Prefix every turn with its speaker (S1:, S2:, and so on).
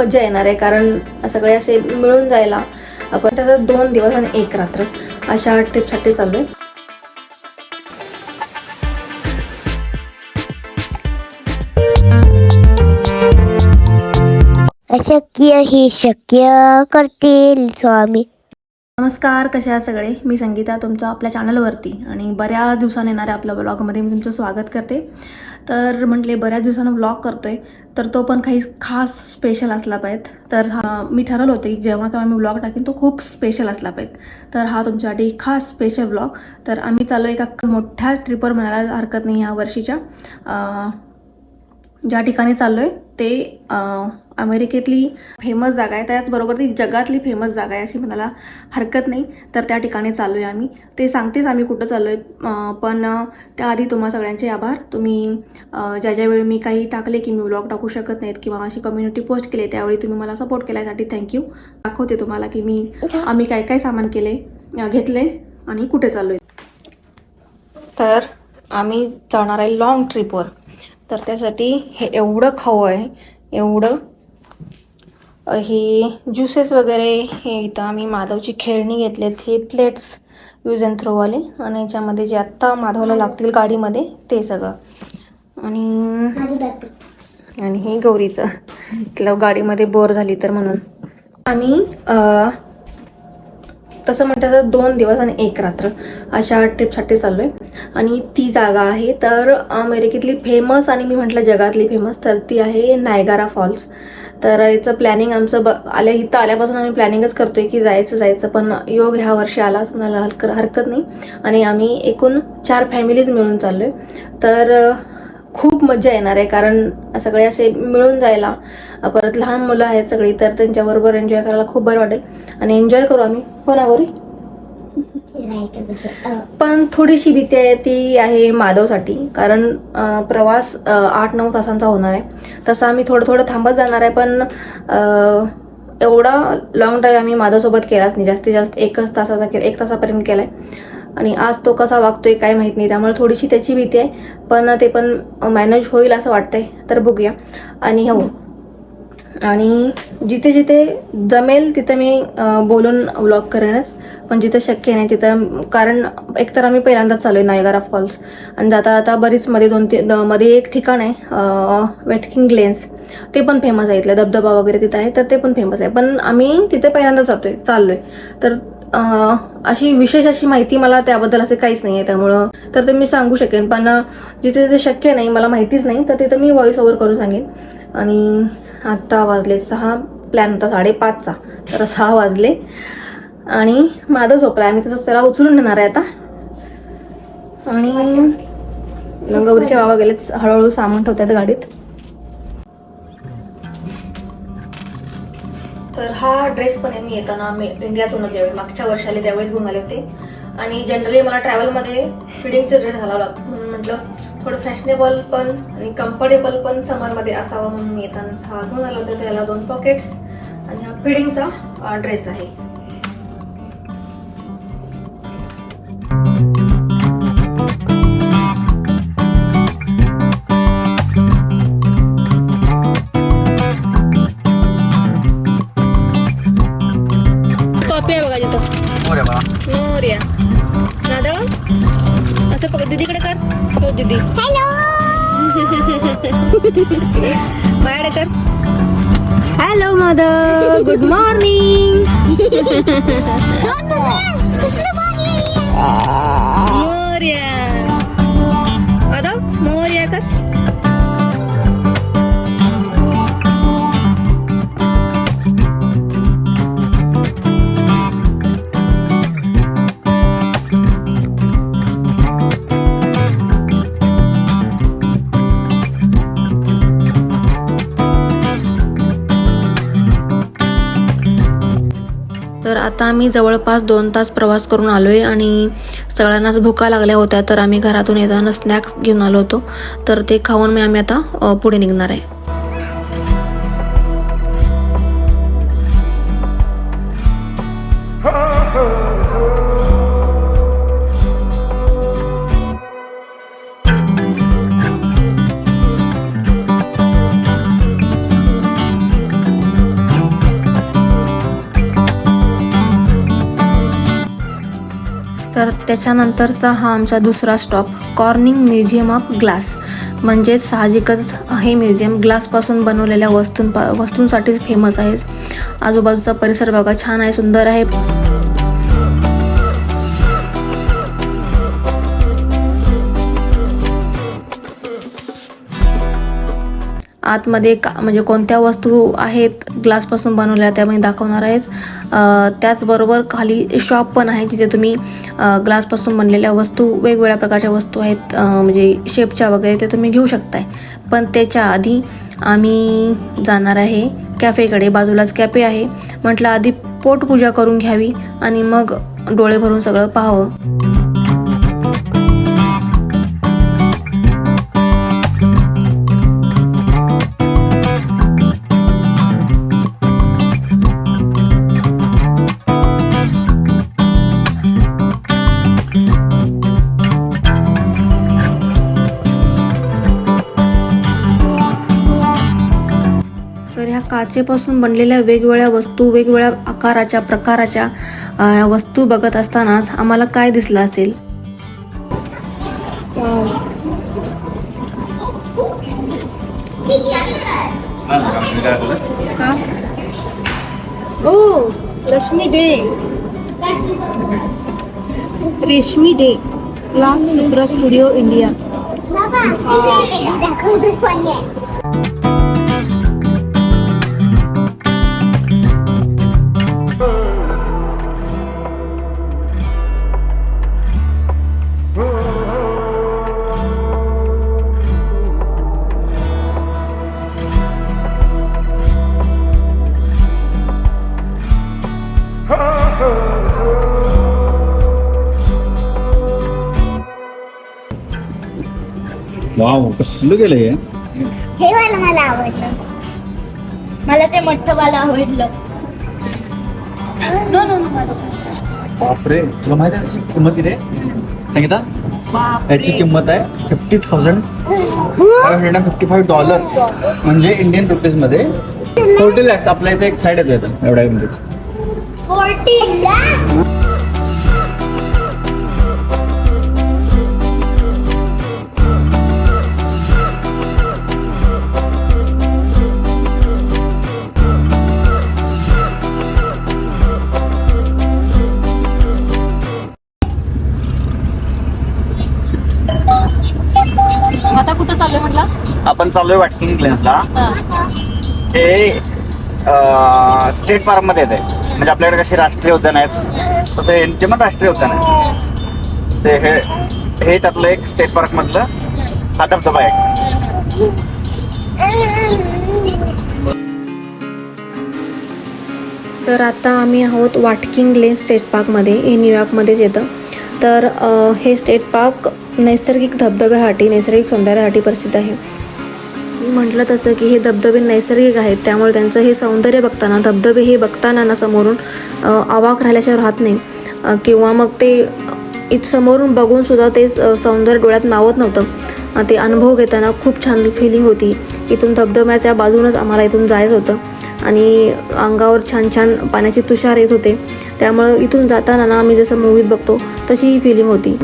S1: मजा येणार आहे कारण सगळे असे मिळून जायला. आपण त्याचा दोन दिवस आणि एक रात्र अशा ट्रिपसाठी चालू आहे.
S2: अशक्य ही शक्य करतील स्वामी.
S1: नमस्कार कशा आहे सगळे? मी संगीता तुमचं आपल्या चॅनलवरती आणि बऱ्याच दिवसाने येणाऱ्या आपल्या ब्लॉगमध्ये मी तुमचं स्वागत करते. तर म्हटले बऱ्याच दिवसानं ब्लॉग करतोय तर तो पण काही खास स्पेशल असला पाहिजे. तर हा मी ठरवलं होतं की जेव्हा केव्हा मी ब्लॉग टाकेन तो खूप स्पेशल असला पाहिजे. तर हा तुमच्यासाठी खास स्पेशल ब्लॉग. तर आम्ही चाललो एका मोठ्या ट्रिपवर म्हणायला हरकत नाही ह्या वर्षीच्या. ज्या ठिकाणी चाललो आहे ते अमेरिकेतली फेमस जागा आहे. त्याचबरोबर ती जगातली फेमस जागा आहे अशी म्हणायला हरकत नाही. तर त्या ठिकाणी चाललो आहे आम्ही. ते सांगतेच आम्ही कुठं चाललो आहे पण त्याआधी तुम्हा सगळ्यांचे आभार. तुम्ही ज्या ज्यावेळी मी काही टाकले की मी व्लॉग टाकू शकत नाहीत किंवा अशी कम्युनिटी पोस्ट केली त्यावेळी तुम्ही मला सपोर्ट केल्यासाठी थँक्यू दाखवते तुम्हाला की मी आम्ही काय काय सामान केले घेतले आणि कुठे चाललो आहे तर आम्ही जाणार आहे लॉंग ट्रिपवर तर त्यासाठी हे एवढं खाऊ आहे एवढं. हे ज्युसेस वगैरे हे इथं आम्ही माधवची खेळणी घेतलेत हे प्लेट्स यूज अँड थ्रोवाले आणि याच्यामध्ये जे आत्ता माधवला लागतील गाडीमध्ये ते सगळं. आणि आणि हे गौरीचं. इथलं गाडीमध्ये बोर झाली तर म्हणून. आम्ही अ, तसं म्हटलं तर दोन दिवस आणि एक रात्र अशा ट्रिपसाठी चाललो आहे आणि ती जागा आहे तर अमेरिकेतली फेमस आणि मी म्हटलं जगातली फेमस तर ती आहे नायगारा फॉल्स तर याचं प्लॅनिंग आमचं ब आल्या इथं आल्यापासून आम्ही प्लॅनिंगच करतोय की जायचं जायचं पण योग ह्या वर्षी आलाच म्हणायला हरक हरकत नाही. आणि आम्ही एकूण चार फॅमिलीज मिळून चाललो आहे तर खूप मजा येणार आहे कारण सगळे असे मिळून जायला. परत लहान मुलं आहेत सगळी तर त्यांच्याबरोबर एन्जॉय करायला खूप बरं वाटेल. आणि एन्जॉय करू आम्ही. हो ना गौरी? पण थोडीशी भीती आहे ती आहे माधवसाठी. कारण प्रवास आठ नऊ तासांचा होणार आहे. तसं आम्ही थोडं थोडं थांबत जाणार आहे पण एवढा लॉंग ड्राईव्ह आम्ही माधवसोबत केलाच नाही. जास्तीत जास्त एकच तासाचा केला एक तासापर्यंत केला आहे आणि आज तो कसा वागतोय काय माहीत नाही त्यामुळे थोडीशी त्याची भीती आहे. पण ते पण मॅनेज होईल असं वाटतंय. तर बघूया. आणि हो. आणि जिथे जिथे जमेल तिथं मी बोलून व्लॉग करेनच. पण जिथं शक्य नाही तिथं कारण एकतर आम्ही पहिल्यांदाच चालू आहे नायगारा फॉल्स आणि जाता आता बरीच मध्ये दोन तीन द- मध्ये एक ठिकाण आहे वेटकिंग लेन्स ते पण फेमस आहे इथलं. धबधबा वगैरे तिथं आहे तर ते पण फेमस आहे. पण आम्ही तिथे पहिल्यांदाच जातोय चाललोय. तर अशी विशेष अशी माहिती मला त्याबद्दल असे काहीच नाही आहे त्यामुळं. तर ते मी सांगू शकेन पण जिथे जिथे शक्य नाही मला माहितीच नाही तर तिथं मी व्हॉइस ओव्हर करून सांगेन. आणि आत्ता वाजले सहा प्लॅन होता साडेपाचचा तर सहा वाजले. आणि माधव झोपला आहे आम्ही तसंच त्याला उचलून नेणार आहे आता. आणि गौरीचे बाबा गेलेच हळूहळू सामान ठेवतात गाडीत. तर हा ड्रेस पण यांनी मी येताना मी इंडियातूनच यावेळी मागच्या वर्षाला त्यावेळेस घेऊन आले होते. आणि जनरली मला ट्रॅव्हलमध्ये फिडिंगचे ड्रेस घालावं लागतो. म्हणून म्हटलं थोडं फॅशनेबल पण आणि कम्फर्टेबल पण समरमध्ये असावं म्हणून मी येताना हा घेऊन आला होता. त्याला दोन पॉकेट्स आणि हा फिडिंगचा ड्रेस आहे. कर हो दीदी
S2: हॅलो
S1: बाहेर कर hello Madhav good morning Morya Madhav Morya कर आता आम्ही जवळपास दोन तास प्रवास करून आलो आहे आणि सगळ्यांनाच भुका लागल्या होत्या तर आम्ही घरातून येताना स्नॅक्स घेऊन आलो होतो. तर ते खाऊन मी आम्ही आता पुढे निघणार आहे. त्याच्यानंतरचा हा आमचा दुसरा stop Corning museum of glass. म्हणजेच साहजिकच हे म्युझियम ग्लासपासून बनवलेल्या वस्तूंपा वस्तूंसाठीच फेमस आहे आजूबाजूचा परिसर बघा छान आहे सुंदर आहे. आतमध्ये का म्हणजे कोणत्या वस्तू आहेत ग्लासपासून बनवल्या त्या मी दाखवणार आहेच त्याचबरोबर खाली शॉप पण आहे जिथे तुम्ही ग्लासपासून बनलेल्या वस्तू वेगवेगळ्या प्रकारच्या वस्तू आहेत म्हणजे शेपच्या वगैरे ते तुम्ही घेऊ शकताय. पण त्याच्या आधी आम्ही जाणार आहे कॅफेकडे बाजूलाच कॅफे आहे. म्हटलं आधी पोटपूजा करून घ्यावी आणि मग डोळे भरून सगळं पाहावं. काचेपासून बनलेल्या वेगवेगळ्या वस्तू वेगवेगळ्या आकाराच्या प्रकाराच्या वस्तू बघत असतानाच आम्हाला काय दिसलं असेल?
S3: ओ Rashmi day. Reshmi day class Sutra studio India.
S4: Wow कसलं गेलंय हे?
S2: हे वाला मला आवडलं.
S3: मला ते मोठंवाला आवडलं. नो नो
S4: बापरे तुला माहिती आहे त्याची किंमत किती आहे? सांगितलं? याची किंमत आहे fifty thousand five hundred and fifty five dollars म्हणजे इंडियन रुपीजमध्ये फोर्टी लॅक्स आपल्या इथे एक फ्लाईट येतो एवढ्या किमतीची
S2: फोर्टी लाख
S3: आता कुठं चाललोय म्हटलं?
S4: आपण चाललोय वाटकिंग ग्लेन्सला हे. स्टेट पार्कमध्ये येते म्हणजे आपल्याकडे कशी राष्ट्रीय उद्यान आहेत. तसं यांचे पण राष्ट्रीय उद्यान आहे ते हे हे त्यातलं एक स्टेट पार्क मधलं हा धबधबा आहे
S1: तर आता आम्ही आहोत वाटकिंग लेन स्टेट पार्कमध्ये हे न्यूयॉर्कमध्येच येतं. तर हे स्टेट पार्क नैसर्गिक धबधब्यासाठी नैसर्गिक सौंदर्यासाठी प्रसिद्ध आहे. मी म्हटलं तसं की हे धबधबे नैसर्गिक आहेत त्यामुळे त्यांचं हे सौंदर्य बघताना धबधबे हे बघताना ना समोरून आवाक अवाक राहत नाही. किंवा मग ते इत समोरून बघून सुद्धा ते स- सौंदर्य डोळ्यात मावत नव्हतं. ते अनुभव घेताना खूप छान फिलिंग होती. इथून धबधब्याच्या बाजूनच आम्हाला इथून जायचं होतं. आणि अंगावर छान छान पाण्याचे तुषार येत होते. त्यामुळं इथून जाताना ना आम्ही जसं मूवीत बघतो तशी ही फिलिंग होती.